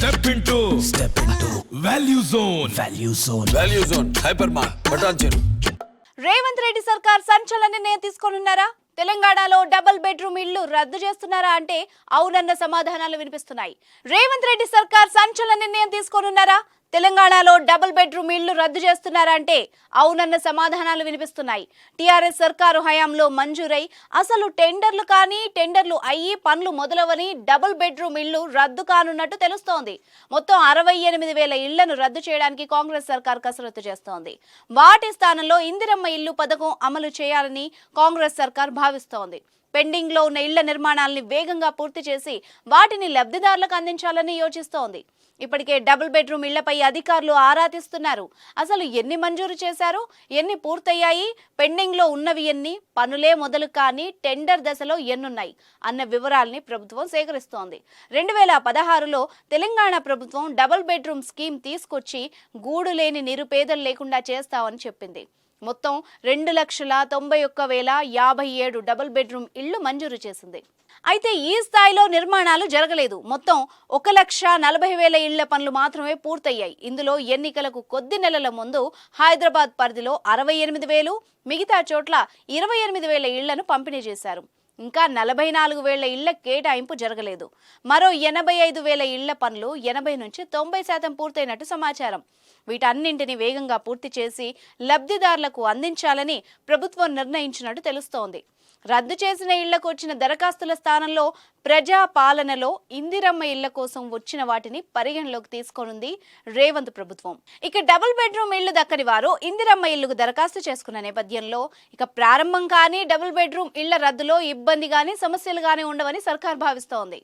Step into step into value zone value zone value zone hyper mart బటాన్ చెరు రేవంత్ రెడ్డి సర్కార్ సంచలన నిర్ణయం తీసుకోనున్నారా? తెలంగాణలో డబుల్ బెడ్రూమ్ ఇళ్ళు రద్దు చేస్తున్నారా అంటే అవునన్న సమాధానాలు వినిపిస్తున్నాయి. రేవంత్ రెడ్డి సర్కార్ సంచలన నిర్ణయం తీసుకోనున్నారా? తెలంగాణలో డబుల్ బెడ్రూమ్ ఇళ్ళు రద్దు చేస్తున్నారంటే అవునన్న సమాధానాలు వినిపిస్తున్నాయి. టీఆర్ఎస్ సర్కారు హయాంలో మంజూరై అసలు టెండర్లు కానీ టెండర్లు అయ్యి పనులు మొదలవని డబుల్ బెడ్రూమ్ ఇళ్ళు రద్దు కానున్నట్టు తెలుస్తోంది. మొత్తం అరవై ఎనిమిది వేల ఇళ్ళను రద్దు చేయడానికి కాంగ్రెస్ సర్కార్ కసరత్తు చేస్తోంది. వాటి స్థానంలో ఇందిరమ్మ ఇల్లు పథకం అమలు చేయాలని కాంగ్రెస్ సర్కార్ భావిస్తోంది. పెండింగ్లో ఉన్న ఇళ్ళ నిర్మాణాలని వేగంగా పూర్తి చేసి వాటిని లబ్ధిదారులకు అందించాలని యోచిస్తోంది. ఇప్పటికే డబుల్ బెడ్రూమ్ ఇళ్ళపై అధికారులు ఆరా తీస్తున్నారు అసలు ఎన్ని మంజూరు చేశారు? ఎన్ని పూర్తయ్యాయి? పెండింగ్లో ఉన్నవి ఎన్ని? పనులే మొదలు కానీ టెండర్ దశలో ఎన్నున్నాయి? అన్న వివరాల్ని ప్రభుత్వం సేకరిస్తోంది. రెండు వేల పదహారులో తెలంగాణ ప్రభుత్వం డబుల్ బెడ్రూమ్ స్కీమ్ తీసుకొచ్చి గూడు లేని నిరుపేదలు లేకుండా చేస్తామని చెప్పింది. మొత్తం రెండు లక్షల తొంభై ఒక్క వేల యాభై ఏడు డబుల్ బెడ్రూమ్ ఇళ్ళు మంజూరు చేసింది. అయితే ఈ స్థాయిలో నిర్మాణాలు జరగలేదు. మొత్తం ఒక లక్ష నలభై వేల ఇళ్ళ పనులు మాత్రమే పూర్తయ్యాయి. ఇందులో ఎన్నికలకు కొద్ది నెలల ముందు హైదరాబాద్ పరిధిలో అరవై ఎనిమిది వేలు మిగతా చోట్ల ఇరవై ఎనిమిది వేల ఇళ్ళను పంపిణీ చేశారు. ఇంకా నలభై నాలుగు వేల ఇళ్ళ కేటాయింపు జరగలేదు. మరో ఎనభై ఐదు వేల ఇళ్ళ పనులు ఎనభై నుంచి తొంభై శాతం పూర్తయినట్టు సమాచారం. వీటన్నింటిని వేగంగా పూర్తి చేసి లబ్ధిదారులకు అందించాలని ప్రభుత్వం నిర్ణయించినట్టు తెలుస్తోంది. రద్దు చేసిన ఇళ్ళకు వచ్చిన దరఖాస్తుల స్థానంలో ప్రజా పాలనలో ఇందిరమ్మ ఇళ్ళ కోసం వచ్చిన వాటిని పరిగణలోకి తీసుకోనుంది రేవంత్ ప్రభుత్వం. ఇక డబుల్ బెడ్రూమ్ ఇళ్ళు దక్కని వారు ఇందిరమ్మ ఇళ్ళకు దరఖాస్తు చేసుకున్న నేపథ్యంలో ఇక ప్రారంభం కానీ డబుల్ బెడ్రూమ్ ఇళ్ళ రద్దులో ఇబ్బంది కానీ సమస్యలు కానీ ఉండవని సర్కార్ భావిస్తోంది.